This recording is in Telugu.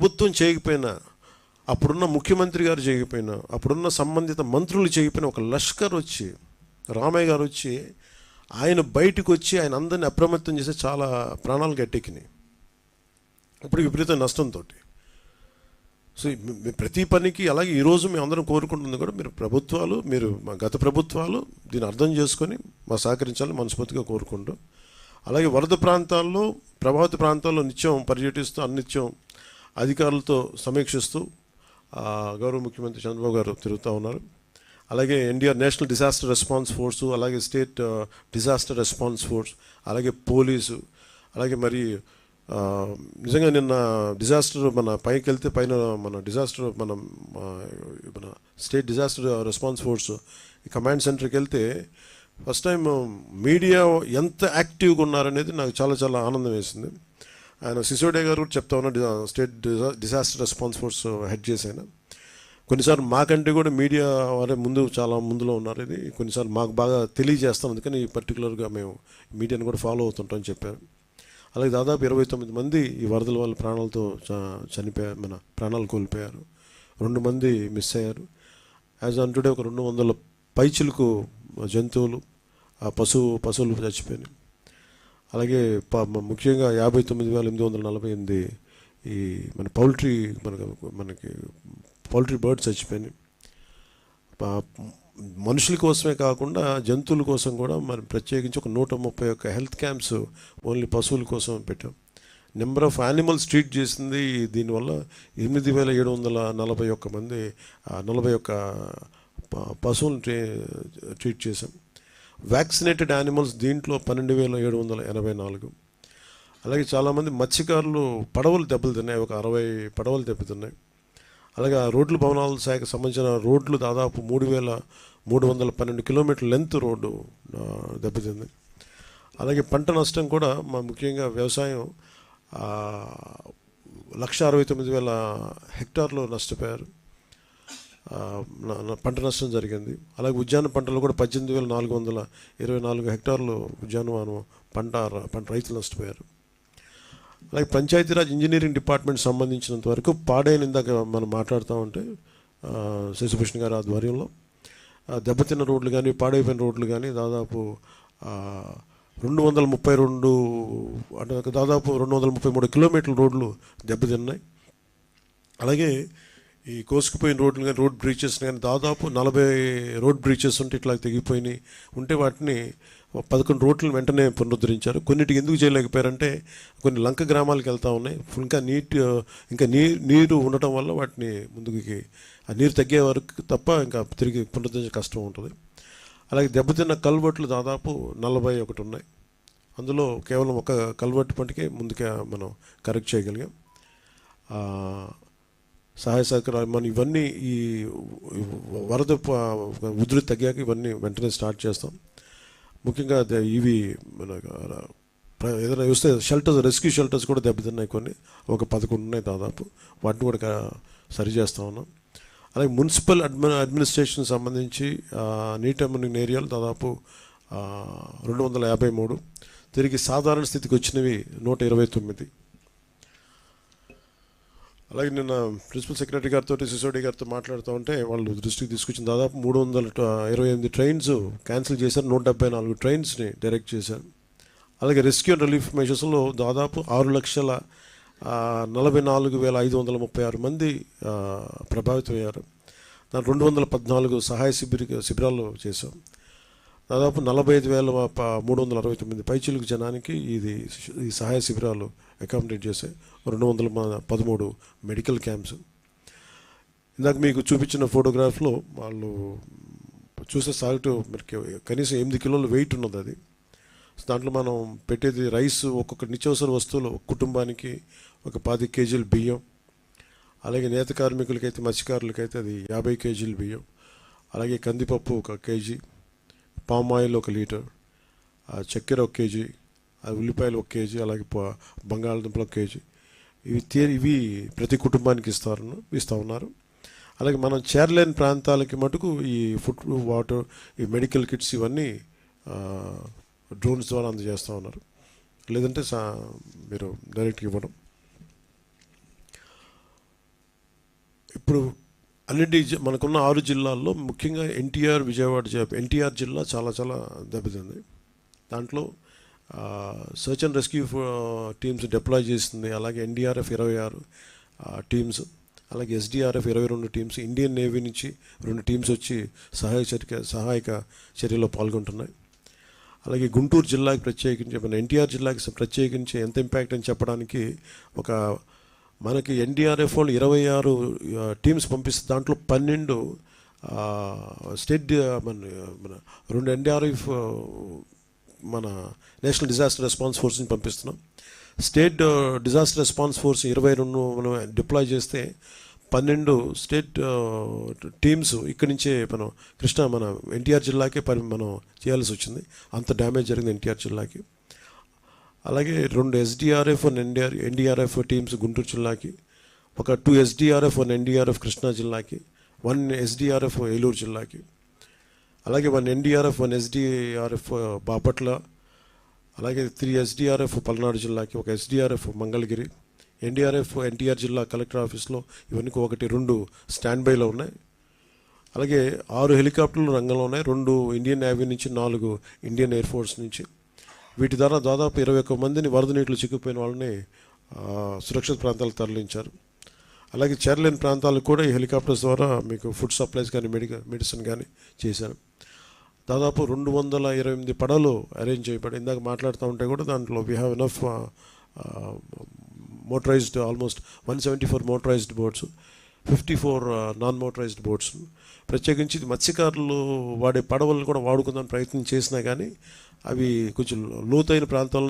ప్రభుత్వం చేయకపోయినా అప్పుడున్న ముఖ్యమంత్రి గారు చేయకపోయినా అప్పుడున్న సంబంధిత మంత్రులు చేయకపోయినా ఒక లష్కర్ వచ్చి రామయ్య గారు వచ్చి ఆయన బయటకు వచ్చి ఆయన అందరిని అప్రమత్తం చేసి చాలా ప్రాణాలు గట్టెక్కినాయి. ఇప్పుడు విపరీత నష్టంతో సో మీ- ప్రతి పనికి అలాగే ఈరోజు మేము అందరం కోరుకుంటుంది కూడా మీరు ప్రభుత్వాలు మీరు మా గత ప్రభుత్వాలు దీన్ని అర్థం చేసుకొని మా సహకరించాలని మనస్ఫూర్తిగా కోరుకుంటూ అలాగే వరద ప్రాంతాల్లో ప్రభావిత ప్రాంతాల్లో నిత్యం పర్యటిస్తూ అన్నిత్యం అధికారులతో సమీక్షిస్తూ గౌరవ ముఖ్యమంత్రి చంద్రబాబు గారు తిరుగుతూ ఉన్నారు. అలాగే NDR national disaster response force అలాగే స్టేట్ డిజాస్టర్ రెస్పాన్స్ ఫోర్స్ అలాగే పోలీసు అలాగే మరి నిజంగా నిన్న డిజాస్టర్ మన పైకి వెళ్తే పైన మన డిజాస్టర్ మన మన state disaster response force command సెంటర్కి వెళ్తే ఫస్ట్ టైం మీడియా ఎంత యాక్టివ్గా ఉన్నారనేది నాకు చాలా చాలా ఆనందం వేసింది. ఆయన సిసోడే గారు కూడా చెప్తా ఉన్న state disaster response force head చేసి ఆయన కొన్నిసార్లు మాకంటే కూడా మీడియా వారే ముందు చాలా ముందులో ఉన్నారు. ఇది కొన్నిసార్లు మాకు బాగా తెలియజేస్తాం అందుకని పర్టికులర్గా మేము మీడియాని కూడా ఫాలో అవుతుంటామని చెప్పారు. అలాగే దాదాపు ఇరవై తొమ్మిది మంది ఈ వరదల వల్ల ప్రాణాలతో చ- చనిపోయారు మన ప్రాణాలు కోల్పోయారు. రెండు మంది మిస్ అయ్యారు. యాజ్ ఆన్ టుడే ఒక రెండు వందల పైచిలకు జంతువులు ఆ పశువు పశువులు చచ్చిపోయినాయి. అలాగే ముఖ్యంగా యాభై తొమ్మిది వేల ఎనిమిది వందల నలభై ఎనిమిది ఈ మన పౌల్ట్రీ మనకు మనకి పౌల్ట్రీ బర్డ్స్ చచ్చిపోయినాయి. మనుషుల కోసమే కాకుండా జంతువుల కోసం కూడా మనం ప్రత్యేకించి ఒక నూట ముప్పై ఒక్క హెల్త్ క్యాంప్స్ ఓన్లీ పశువుల కోసం పెట్టాం. నెంబర్ ఆఫ్ యానిమల్స్ ట్రీట్ చేసింది దీనివల్ల ఎనిమిది వేల ఏడు వందల నలభై ఒక్క మంది నలభై ఒక్క పశువులను ట్రీ ట్రీట్ చేసాం వ్యాక్సినేటెడ్ యానిమల్స్ దీంట్లో పన్నెండు వేల ఏడు వందల ఎనభై నాలుగు. అలాగే చాలామంది మత్స్యకారులు పడవలు దెబ్బలు తిన్నాయి. ఒక అరవై పడవలు దెబ్బతిన్నాయి. అలాగే ఆ రోడ్లు భవనాల శాఖకు సంబంధించిన రోడ్లు దాదాపు మూడు వేల మూడు వందల పన్నెండు కిలోమీటర్ల లెంత్ రోడ్డు దెబ్బతింది. అలాగే పంట నష్టం కూడా మా ముఖ్యంగా వ్యవసాయం లక్ష అరవై తొమ్మిది వేల హెక్టార్లు నష్టపోయారు. పంట నష్టం జరిగింది. అలాగే ఉద్యాన పంటలు కూడా పద్దెనిమిది వేల నాలుగు వందల ఇరవై నాలుగు హెక్టార్లు ఉద్యానవనం పంట పంట రైతులు నష్టపోయారు. అలాగే పంచాయతీరాజ్ ఇంజనీరింగ్ డిపార్ట్మెంట్ సంబంధించినంత వరకు పాడైన ఇందాక మనం మాట్లాడుతూ ఉంటే శశిభూషణ్ గారి ఆధ్వర్యంలో దెబ్బతిన్న రోడ్లు కానీ పాడైపోయిన రోడ్లు కానీ దాదాపు రెండు వందల ముప్పై రెండు అంటే దాదాపు రెండు వందల ముప్పై మూడు కిలోమీటర్ల రోడ్లు దెబ్బతిన్నాయి. అలాగే ఈ కోసుకుపోయిన రోడ్లు కానీ రోడ్ బ్రీచెస్ కానీ దాదాపు నలభై రోడ్ బ్రీచెస్ ఉంటే ఇట్లా తెగిపోయినాయి. ఉంటే వాటిని పదకొండు రోడ్లను వెంటనే పునరుద్ధరించారు. కొన్నిటికి ఎందుకు చేయలేకపోయారంటే కొన్ని లంక గ్రామాలకు వెళ్తూ ఉన్నాయి. ఇంకా నీట్ ఇంకా నీ నీరు ఉండటం వల్ల వాటిని ముందుకి ఆ నీరు తగ్గే వరకు తప్ప ఇంకా తిరిగి పునరుద్ధరించే కష్టం ఉంటుంది. అలాగే దెబ్బతిన్న కల్వర్ట్లు దాదాపు నలభై ఒకటి ఉన్నాయి. అందులో కేవలం ఒక కల్వర్ట్ పంటకే ముందుకే మనం కరెక్ట్ చేయగలిగాం. సహాయ సహకారాలు మనం ఇవన్నీ ఈ వరద ఉధృతి తగ్గాక ఇవన్నీ వెంటనే స్టార్ట్ చేస్తాం. ముఖ్యంగా ఇవి మన ఏదైనా చూస్తే షెల్టర్స్ రెస్క్యూ షెల్టర్స్ కూడా దెబ్బతిన్నాయి కొన్ని. ఒక పదకొండు ఉన్నాయి దాదాపు. వాటిని కూడా సరి చేస్తూ ఉన్నాం. అలాగే మున్సిపల్ అడ్మి అడ్మినిస్ట్రేషన్ సంబంధించి నీట్ నీటి ఏరియాలు దాదాపు రెండు వందల యాభై మూడు. తిరిగి సాధారణ స్థితికి వచ్చినవి నూట ఇరవై తొమ్మిది. అలాగే నిన్న ప్రిన్సిపల్ సెక్రటరీ గారితో సిసోడి గారితో మాట్లాడుతూ ఉంటే వాళ్ళు దృష్టికి తీసుకొచ్చిన దాదాపు మూడు వందల ఇరవై ఎనిమిది ట్రైన్స్ క్యాన్సిల్ చేశారు. నూట డెబ్బై నాలుగు ట్రైన్స్ని డైరెక్ట్ చేశారు. అలాగే రెస్క్యూ అండ్ రిలీఫ్ మెషర్స్లో దాదాపు ఆరు లక్షల నలభై నాలుగు వేల ఐదు వందల ముప్పై ఆరు మంది ప్రభావితమయ్యారు. దాని రెండు వందల పద్నాలుగు సహాయ శిబిర శిబిరాలు చేశాం. దాదాపు నలభై ఐదు వేల మూడు వందల అరవై తొమ్మిది పైచిలుకు జనానికి ఇది ఈ సహాయ శిబిరాలు అకామిడేట్ చేసే రెండు వందల పదమూడు మెడికల్ క్యాంప్స్ ఇందాక మీకు చూపించిన ఫోటోగ్రాఫ్లో వాళ్ళు చూసే సాల్ట్ మనకి కనీసం ఎనిమిది కిలోల వెయిట్ ఉన్నది అది. దాంట్లో మనం పెట్టేది రైస్ ఒక్కొక్క నిత్యావసర వస్తువులు ఒక కుటుంబానికి ఒక పది కేజీలు బియ్యం అలాగే నేత కార్మికులకైతే మత్స్యకారులకైతే అది యాభై కేజీలు బియ్యం అలాగే కందిపప్పు ఒక కేజీ పామ్ ఆయిల్ ఒక లీటర్ ఆ చక్కెర ఒక కేజీ ఆ ఉల్లిపాయలు ఒక కేజీ అలాగే బంగాళదుంపలు ఒక కేజీ. ఇవి తీ ఇవి ప్రతి కుటుంబానికి ఇస్తారు ఇస్తూ ఉన్నారు. అలాగే మనం చేరలేని ప్రాంతాలకి మటుకు ఈ ఫుడ్ వాటర్ ఈ మెడికల్ కిట్స్ ఇవన్నీ డ్రోన్స్ ద్వారా అందజేస్తూ ఉన్నారు. లేదంటే సా మీరు డైరెక్ట్గా ఇవ్వడం. ఇప్పుడు అన్నిటి జి- మనకున్న ఆరు జిల్లాల్లో ముఖ్యంగా ఎన్టీఆర్ విజయవాడ ఎన్టీఆర్ జిల్లా చాలా చాలా దెబ్బతింది. దాంట్లో search and rescue teams deploy చేస్తుంది అలాగే ఎన్డీఆర్ఎఫ్ ఇరవై ఆరు టీమ్స్. అలాగే ఎస్డీఆర్ఎఫ్ ఇరవై రెండు టీమ్స్. ఇండియన్ నేవీ నుంచి రెండు టీమ్స్ వచ్చి సహాయ చర్య సహాయక చర్యలో పాల్గొంటున్నాయి. అలాగే గుంటూరు జిల్లాకి ప్రత్యేకించి మన ఎన్టీఆర్ జిల్లాకి ప్రత్యేకించి ఎంత ఇంపాక్ట్ అని చెప్పడానికి ఒక మనకి ఎన్డీఆర్ఎఫ్ వాళ్ళు ఇరవై ఆరు టీమ్స్ పంపిస్తే దాంట్లో పన్నెండు స్టేట్ మన మన రెండు ఎన్డీఆర్ఎఫ్ మన నేషనల్ డిజాస్టర్ రెస్పాన్స్ ఫోర్స్ని పంపిస్తున్నాం. స్టేట్ డిజాస్టర్ రెస్పాన్స్ ఫోర్స్ ఇరవై రెండు మనం డిప్లాయ్ చేస్తే పన్నెండు స్టేట్ టీమ్స్ ఇక్కడి నుంచే మనం కృష్ణా మన ఎన్టీఆర్ జిల్లాకే పని మనం చేయాల్సి వచ్చింది. అంత డ్యామేజ్ జరిగింది ఎన్టీఆర్ జిల్లాకి. అలాగే రెండు SDRF one NDR NDRF teams Guntur జిల్లాకి ఒక two SDRF one NDRF Krishna జిల్లాకి వన్ ఎస్డిఆర్ఎఫ్ ఏలూరు జిల్లాకి అలాగే one NDRF one SDRF Bapatla అలాగే త్రీ ఎస్డిఆర్ఎఫ్ పల్నాడు జిల్లాకి ఒక ఎస్డిఆర్ఎఫ్ మంగళగిరి ఎన్డీఆర్ఎఫ్ ఎన్టీఆర్ జిల్లా కలెక్టర్ ఆఫీస్లో ఇవన్నీ ఒకటి రెండు స్టాండ్ బైలో ఉన్నాయి అలాగే ఆరు హెలికాప్టర్లు రంగంలో ఉన్నాయి రెండు ఇండియన్ నేవీ నుంచి నాలుగు ఇండియన్ ఎయిర్ ఫోర్స్ నుంచి వీటి ద్వారా దాదాపు ఇరవై ఒక్క మందిని వరద నీటిలో చిక్కుపోయిన వాళ్ళని సురక్షిత ప్రాంతాలకు తరలించారు. అలాగే చేరలేని ప్రాంతాలకు కూడా ఈ హెలికాప్టర్స్ ద్వారా మీకు ఫుడ్ సప్లైస్ కానీ మెడికల్ మెడిసిన్ కానీ చేశారు. దాదాపు రెండు వందల ఇరవై ఎనిమిది పడవలు అరేంజ్ చేయబడి ఇందాక మాట్లాడుతూ ఉంటే కూడా దాంట్లో we have enough motorized almost one seventy four motorized boats fifty four non motorized boats ప్రత్యేకించి ఇది మత్స్యకారులు వాడే పడవలను కూడా వాడుకుందాం ప్రయత్నం చేసినా కానీ అవి కొంచెం లోతైన ప్రాంతాలను